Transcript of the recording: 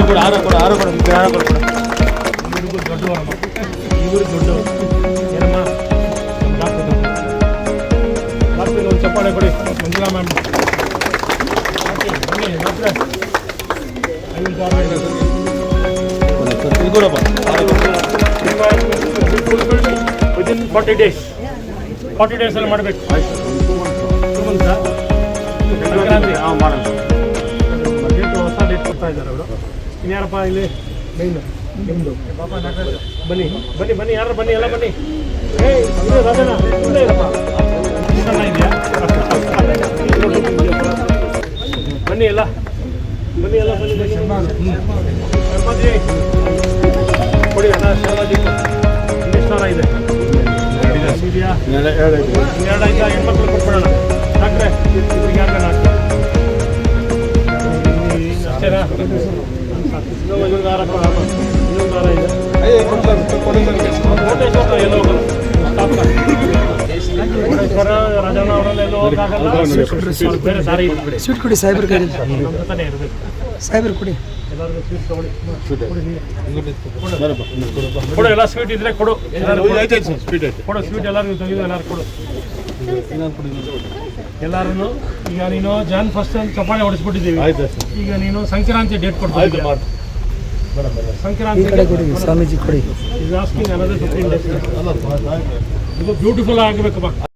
ಕೊಡು ಆರ ಕೊಡು ಆರ ಕೊಡು ಮುಖ್ಯ ಆರ ಕೊಡು ಕೊಡು ಇವ್ರಿಗೂ ದೊಡ್ಡವರಮ್ಮ ಇವರು ದೊಡ್ಡವರು ಏನಮ್ಮ ಡಾಕ್ಟರ್ ಡಾಕ್ಟರ್ ಒಂದು ಚಪ್ಪಾಳೆ ಕೊಡಿ ಮಂಜುಳಾ ಮ್ಯಾಮ್ ಬನ್ನಿ ಡಾಕ್ಟ್ರೆ ಐವತ್ತು ಆರು ಇದು ಕೊಡಪ್ಪ ಆರ ಕೊಡು within forty days forty days ಅಲ್ಲಿ ಮಾಡಬೇಕು ಸಂಕ್ರಾಂತಿ ಹಾಂ ಮಾಡೋಣ ಡೇಟ್ ಹೊಸ ಡೇಟ್ ಕೊಡ್ತಾ ಇದ್ದಾರೆ ಅವರು ಇನ್ಯಾರಪ್ಪ ಇಲ್ಲಿ? ಮೈನ್ ನಿಮ್ಮದು ಬನ್ನಿ ಬನ್ನಿ ಬನ್ನಿ ಯಾರು ಬನ್ನಿ ಎಲ್ಲ ಬನ್ನಿ. ಏಯ್ ಇಲ್ಲೇ ಇರಪ್ಪ. ಇದೆಯಾ? ಬನ್ನಿ ಎಲ್ಲ ಬನ್ನಿ ಎಲ್ಲ ಬನ್ನಿ ಬನ್ನಿ. ಶರ್ಮಾಜಿ. ಕೊಡಿ ಅಣ್ಣ ಶರ್ಮಾಜಿ. ಎಷ್ಟು ಇದೆ? ಇನ್ನೆರಡು ಆಯ್ತಾ ಹೆಣ್ಮಕ್ಳು ಕೊಟ್ಬಿಡೋಣ. ಡಾಕ್ಟ್ರೆ ಇವ್ರಿಗೆ ಯಾಕೆ ಅಷ್ಟೇನಾ ಸ್ವೀಟ್ ಕೊಡಿ ಸಾಹೇಬ್ರ ಕೈ ಸಾಹೇಬ್ರು ಕೊಡಿ ಕೊಡಿ ಎಲ್ಲ ಸ್ವೀಟ್ ಇದ್ರೆ ಕೊಡು ಕೊಡು. ಸ್ವೀಟ್ ಎಲ್ಲರಿಗೂ ತೆಗೆದು ಎಲ್ಲರಿಗೂ ಕೊಡು ಎಲ್ಲರೂ ಈಗ ನೀನು ಜಾನ್ ಫಸ್ಟ್ ಅಂತ ಚಪ್ಪಾಳೆ ಹೊಡಿಸ್ಬಿಟ್ಟಿದ್ದೀವಿ. ಈಗ ನೀನು ಸಂಕ್ರಾಂತಿ ಡೇಟ್ ಕೊಡ್ತೀನಿ ಈ ಸಂಕ್ರಾಂತಿ ಸ್ವಾಮೀಜಿ ಕೊಡಿ. ಇದು ಬ್ಯೂಟಿಫುಲ್ ಆಗಬೇಕಪ್ಪ